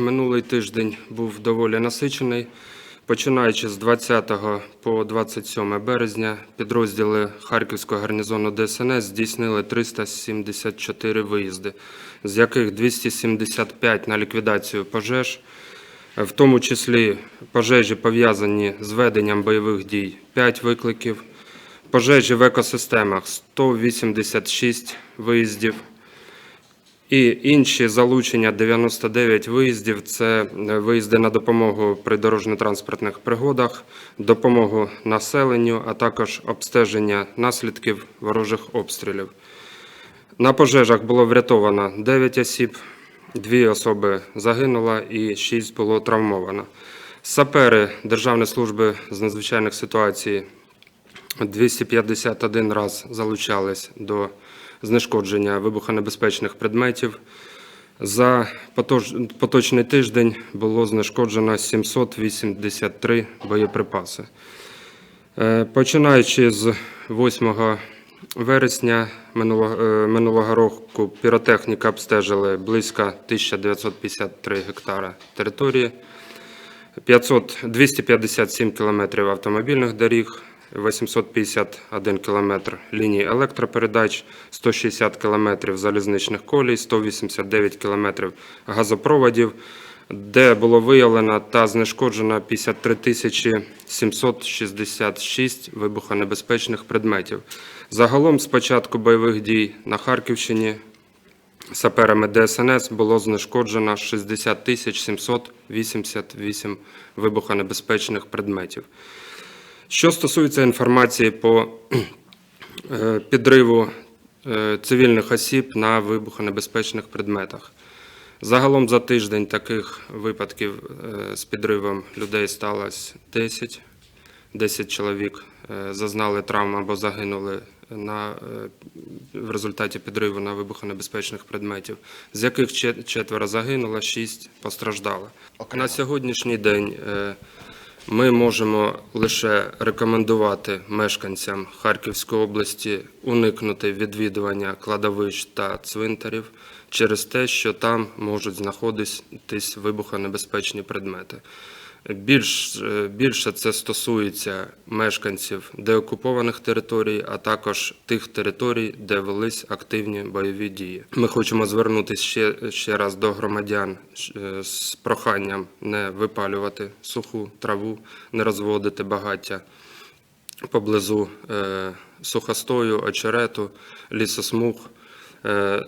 Минулий тиждень був доволі насичений. Починаючи з 20 по 27 березня, підрозділи Харківського гарнізону ДСНС здійснили 374 виїзди, з яких 275 на ліквідацію пожеж, в тому числі пожежі пов'язані з веденням бойових дій 5 викликів, пожежі в екосистемах 186 виїздів, і інші залучення 99 виїздів це е, виїзди на допомогу при дорожньо-транспортних пригодах, допомогу населенню, а також обстеження наслідків ворожих обстрілів. На пожежах було врятовано 9 осіб, 2 особи загинуло і 6 було травмовано. Сапери Державної служби з надзвичайних ситуацій 251 раз залучались до знешкодження вибухонебезпечних предметів. За поточний тиждень було знешкоджено 783 боєприпаси. Е, Починаючи з 8 вересня е, минулого року піротехніка обстежили близько 1953 гектара території, 500, 257 кілометрів автомобільних доріг, 851 кілометр ліній електропередач, 160 кілометрів залізничних колій, 189 кілометрів газопроводів, де було виявлено та знешкоджено 53 тисячі 766 вибухонебезпечних предметів. Загалом з початку бойових дій на Харківщині саперами ДСНС було знешкоджено 60 тисяч 788 вибухонебезпечних предметів. Що стосується інформації по е, підриву е, цивільних осіб на вибухонебезпечних предметах. Загалом за тиждень таких випадків е, з підривом людей сталося 10. 10 чоловік зазнали травм або загинули на, в результаті підриву на вибухонебезпечних предметів, з яких чет- четверо загинуло, 6 постраждало. На сьогоднішній день ми можемо лише рекомендувати мешканцям Харківської області уникнути відвідування кладовищ та цвинтарів через те, що там можуть знаходитись вибухонебезпечні предмети. Більш, е, більше це стосується мешканців деокупованих територій, а також тих територій, де велись активні бойові дії. Ми хочемо звернутися ще, ще раз до громадян е, з проханням не випалювати суху траву, не розводити багаття поблизу е, сухостою, очерету, лісосмуг. Е,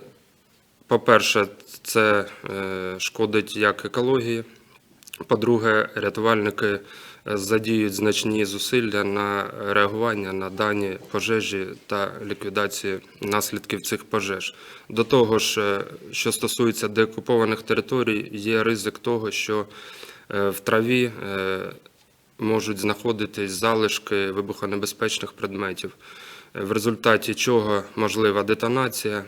По-перше, це е, шкодить як екології. По-друге, рятувальники е, задіють значні зусилля на реагування на дані пожежі та ліквідації наслідків цих пожеж. До того ж, е, що стосується деокупованих територій, є ризик того, що е, в траві можуть знаходитись залишки вибухонебезпечних предметів, в результаті чого можлива детонація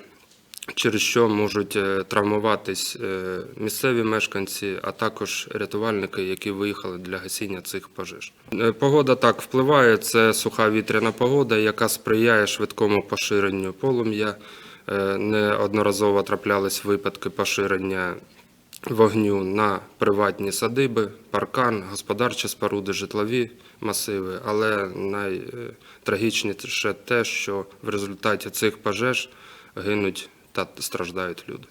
через що можуть е, травмуватись е, місцеві мешканці, а також рятувальники, які виїхали для гасіння цих пожеж. Е, Погода так впливає. Це суха вітряна погода, яка сприяє швидкому поширенню полум'я. Неодноразово траплялись випадки поширення вогню на приватні садиби, паркан, господарчі споруди, житлові масиви. Але найтрагічніше те, що в результаті цих пожеж гинуть та страждають люди.